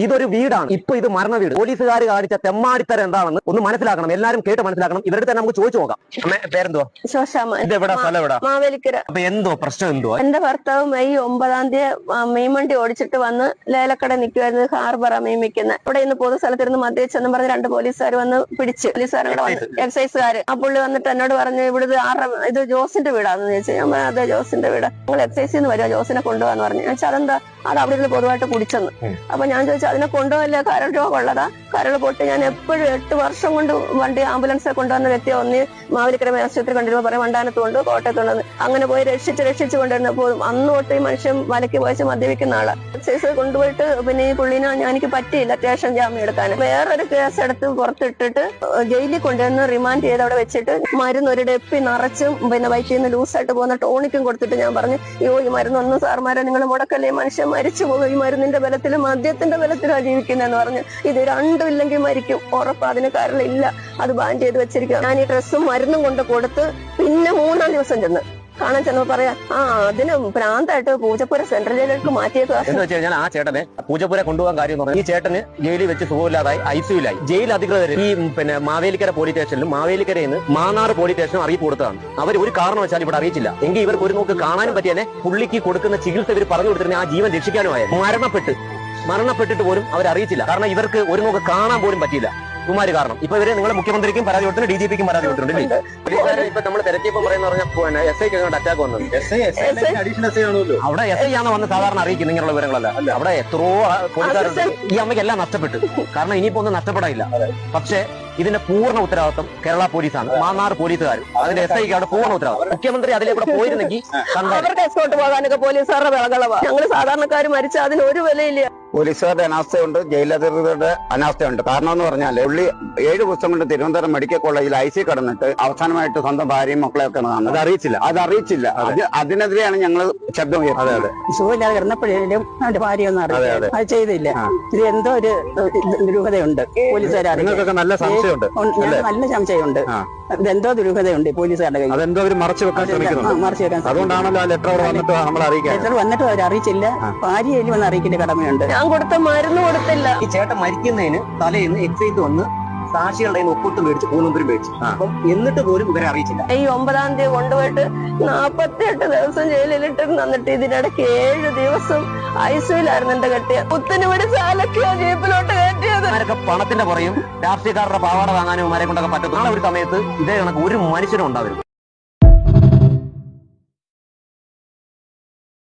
ഇതൊരു വീടാണ്. ഇപ്പൊ ഇത് മരണ വീട്. പോലീസുകാർ കാണിച്ച തെമ്മാടിത്തരം എന്താണെന്ന് ഒന്ന് മനസ്സിലാക്കണം. എല്ലാരും കേട്ട് മനസ്സിലാക്കണം. ഇവരുടെ തന്നെ നമുക്ക് ചോദിച്ചു നോക്കാം. പേരെന്തോ സ്ഥലം എവിടെ? മാവേലിക്കര. അപ്പൊ എന്തോ? പ്രശ്നം എന്തോ എന്റെ ഭർത്താവ് മെയ് ഒമ്പതാം തീയതി മീൻവണ്ടി ഓടിച്ചിട്ട് വന്ന് ലേലക്കട നിൽക്കുമായിരുന്നു ഹാർബറ മീൻ വിൽക്കുന്നത് ഇവിടെ ഇന്ന് പൊതു സ്ഥലത്തിരുന്ന് മദ്യച്ചെന്ന് പറഞ്ഞ് രണ്ട് പോലീസുകാർ വന്ന് പിടിച്ച്. പോലീസുകാരോട് വന്ന്. എക്സൈസുകാർ ആ പുള്ളി വന്നിട്ട് എന്നോട് പറഞ്ഞു ഇവിടുത്തെ ആരുടെ ഇത് ജോസിന്റെ വീടാന്ന് ചോദിച്ചു. ഞാൻ അതെ ജോസിന്റെ വീട്. നിങ്ങൾ എക്സൈസിൽ നിന്ന് വരുമോ ജോസിനെ കൊണ്ടുപോകാന്ന് പറഞ്ഞു. ഞാൻ അതെന്താ? അത് അവിടെ ഇരുന്ന് പൊതുവായിട്ട് കുടിച്ചെന്ന്. അപ്പൊ ഞാൻ ചോദിച്ചു അതിനെ കൊണ്ടുപോകല്ലേ? കരൾ രോഗം ഉള്ളതാ കരൾ പൊട്ടി ഞാൻ എപ്പോഴും എട്ട് വർഷം കൊണ്ട് വണ്ടി ആംബുലൻസിൽ കൊണ്ടുവന്ന വ്യക്തി ഒന്ന് മാവേലിക്കര ആശുപത്രി കണ്ടിരുമ്പോൾ പറയാം വണ്ടാനത്ത് കൊണ്ട് കോട്ടയത്ത് കൊണ്ടുവന്ന് അങ്ങനെ പോയി രക്ഷിച്ച് രക്ഷിച്ച് കൊണ്ടുവരുന്നപ്പോൾ അന്ന് തൊട്ട് ഈ മനുഷ്യൻ വലയ്ക്ക് പോയച്ച് മദ്യപിക്കുന്ന ആളാ. കേസ് കൊണ്ടുപോയിട്ട് പിന്നെ ഈ പുള്ളിനെ ഞാൻ എനിക്ക് പറ്റിയില്ല അത്യാവശ്യം ജാമ്യം എടുക്കാൻ വേറൊരു കേസ് എടുത്ത് പുറത്തിട്ടിട്ട് ജയിലിൽ കൊണ്ടുവന്ന് റിമാൻഡ് ചെയ്ത് അവിടെ വെച്ചിട്ട് മരുന്ന് ഒരു ഡെപ്പി നിറച്ചും പിന്നെ വയറ്റിൽ നിന്ന് ലൂസായിട്ട് പോകുന്ന ടോണിക്കും കൊടുത്തിട്ട് ഞാൻ പറഞ്ഞു അയ്യോ ഈ മരുന്നൊന്നും സാർമാരെ നിങ്ങൾ മുടക്കല്ലേ? മനുഷ്യൻ മരിച്ചു പോകും ഈ മരുന്നിന്റെ ബലത്തിലും മദ്യത്തിന്റെ ബലത്തിലാണ് ജീവിക്കുന്നതെന്ന് പറഞ്ഞു ഇത് രണ്ടും ഇല്ലെങ്കിൽ മരിക്കും. ഉറപ്പ് അതിന് കാരണമില്ല. അത് ബാൻ ചെയ്ത് വെച്ചിരിക്കുക ഞാൻ ഈ ഡ്രസ്സും മരുന്നും കൊണ്ട് കൊടുത്ത് പിന്നെ മൂന്നാം ദിവസം ചെന്ന് കാണാൻ ചെന്നപ്പോ പറയാ ആ അതിന് ഭ്രാന്തായിട്ട് പൂജപ്പുര സെൻട്രൽ ജയിലേക്ക് മാറ്റിയേക്കുക എന്ന് കഴിഞ്ഞാൽ ആ ചേട്ടനെ പൂജപ്പുര കൊണ്ടുപോകാൻ കാര്യം എന്ന് പറഞ്ഞാൽ ഈ ചേട്ടന് ജയിലിൽ വെച്ച് സുഖമില്ലാതായി ഐസിയുലായി. ജയിൽ അധികൃതർ ഈ പിന്നെ മാവേലിക്കര പോലീസ് സ്റ്റേഷനിലും മാവേലിക്കരയിൽ നിന്ന് മാന്നാർ പോലീസ് സ്റ്റേഷനും അറിയിപ്പ് കൊടുത്തതാണ് അവർ ഒരു കാരണവശാലും ഇവിടെ അറിയിച്ചില്ല. എങ്കിൽ ഇവർക്ക് ഒരു നോക്ക് കാണാനും പറ്റിയാലേ പുള്ളിക്ക് കൊടുക്കുന്ന ചികിത്സ ഇവർ പറഞ്ഞു കൊടുത്തിരുന്ന ആ ജീവൻ രക്ഷിക്കാനുമായ മരണപ്പെട്ട് മരണപ്പെട്ടിട്ട് പോലും അവർ അറിയിച്ചില്ല കാരണം ഇവർക്ക് ഒരു നോക്ക് കാണാൻ പോലും പറ്റിയില്ല. കുമാര് കാരണം. ഇപ്പൊ ഇവർ നിങ്ങളെ മുഖ്യമന്ത്രിക്കും പരാതി കൊടുത്തിട്ടുണ്ട് ഡി ജി പിക്കും പരാതി കൊടുത്തിട്ടുണ്ട്. പോലീസുകാരെ ഇപ്പൊ നമ്മൾ തിരക്കിയപ്പോ പറയുന്ന പറഞ്ഞാൽ എസ് ഐക്ക് അങ്ങോട്ട് അറ്റാക്ക് വന്നത്? അവിടെ എസ് ഐ ആണ് വന്ന് സാധാരണ അറിയിക്കുന്നത് ഇങ്ങനെയുള്ള വിവരങ്ങളല്ല. അവിടെ എത്രയോ പോലീസുകാരുണ്ട്. ഈ അമ്മയ്ക്ക് എല്ലാം നഷ്ടപ്പെട്ടു. കാരണം ഇനിയിപ്പോ ഒന്നും നഷ്ടപ്പെടാനില്ല. പക്ഷേ ഇതിന്റെ പൂർണ ഉത്തരവാദിത്വം കേരള പോലീസാണ്. മാന്നാർ പോലീസുകാർ. അതിന്റെ എസ് ഐക്ക് അവിടെ പൂർണ ഉത്തരവാദിത്വം. മുഖ്യമന്ത്രി അതിലേക്കൂടെ പോയിരുന്നെങ്കിൽ എസ്കോട്ട് പോകാനൊക്കെ പോലീസുകാരുടെ വിളകളവാ ഞങ്ങൾ സാധാരണക്കാർ മരിച്ച അതിന് ഒരു വിലയില്ല. പോലീസുകാരുടെ അനാസ്ഥയുണ്ട് ജയിലധികൃതരുടെ അനാസ്ഥയുണ്ട്. കാരണം എന്ന് പറഞ്ഞാൽ പുള്ളി ഏഴ് ദിവസം കൊണ്ട് തിരുവനന്തപുരം മെഡിക്കൽ കോളേജിൽ ഐ സി കടന്നിട്ട് അവസാനമായിട്ട് സ്വന്തം ഭാര്യയും മക്കളെയൊക്കെ അത് അറിയിച്ചില്ല. അത് അറിയിച്ചില്ല. അത്. അതിനെതിരെയാണ് ഞങ്ങൾ ശബ്ദം ഉയർത്തുന്നത് അതെ. സുഖമില്ലാതെ കിടന്നപ്പോഴേലും അവന്റെ ഭാര്യ ഒന്നും അറിയാതെ അത്. ചെയ്തില്ല. ഇത് എന്തോ ഒരു ദുരൂഹതയുണ്ട്. നിങ്ങൾക്കൊക്കെ നല്ല സംശയമുണ്ട് നല്ല സംശയമുണ്ട്. ഇതെന്തോ ദുരൂഹതയുണ്ട് പോലീസുകാരുടെ കയ്യിൽ. അതെന്തോ അവർ മറച്ചു വെക്കാൻ ശ്രമിക്കുന്നു അതുകൊണ്ടാണല്ലോ ആ ലെറ്റർ വന്നിട്ട് നമ്മൾ അറിയിക്കാൻ. ലെറ്റർ വന്നിട്ട് അവർ അറിയിച്ചില്ല ഭാര്യയിലും ഒന്ന് അറിയിക്കേണ്ട കടമയുണ്ട്. ഞാൻ കൊടുത്ത മരുന്ന് കൊടുത്തില്ല. ഈ ചേട്ടൻ മരിക്കുന്നതിന് തലേന്ന് എക്സൈസ് വന്ന് സാക്ഷികളുടെ ഒപ്പിട്ട് മേടിച്ച് പൂനമ്പരും മേടിച്ചു. അപ്പം എന്നിട്ട് പോലും ഇവരെ അറിയിച്ചില്ല. ഈ ഒമ്പതാം തീയതി കൊണ്ടുപോയിട്ട് നാപ്പത്തിയെട്ട് ദിവസം ജയിലിലിട്ട് എന്നിട്ട് ഇതിനിടയ്ക്ക് ഏഴ് ദിവസം ഐസിയിലായിരുന്നു എന്റെ കെട്ടിയ. കുത്തിന് പിടിച്ച് അലക്കിയ ജീപ്പിലോട്ട് കയറ്റിയത്. അവരൊക്കെ പണത്തിന്റെ പുറയും രാഷ്ട്രീയക്കാരുടെ പാവാട വാങ്ങാനും അവരെ കൊണ്ടൊക്കെ പറ്റും നാളെ ഒരു സമയത്ത് ഇതേ കണക്ക് ഒരു മനുഷ്യനും ഉണ്ടാവരുത്.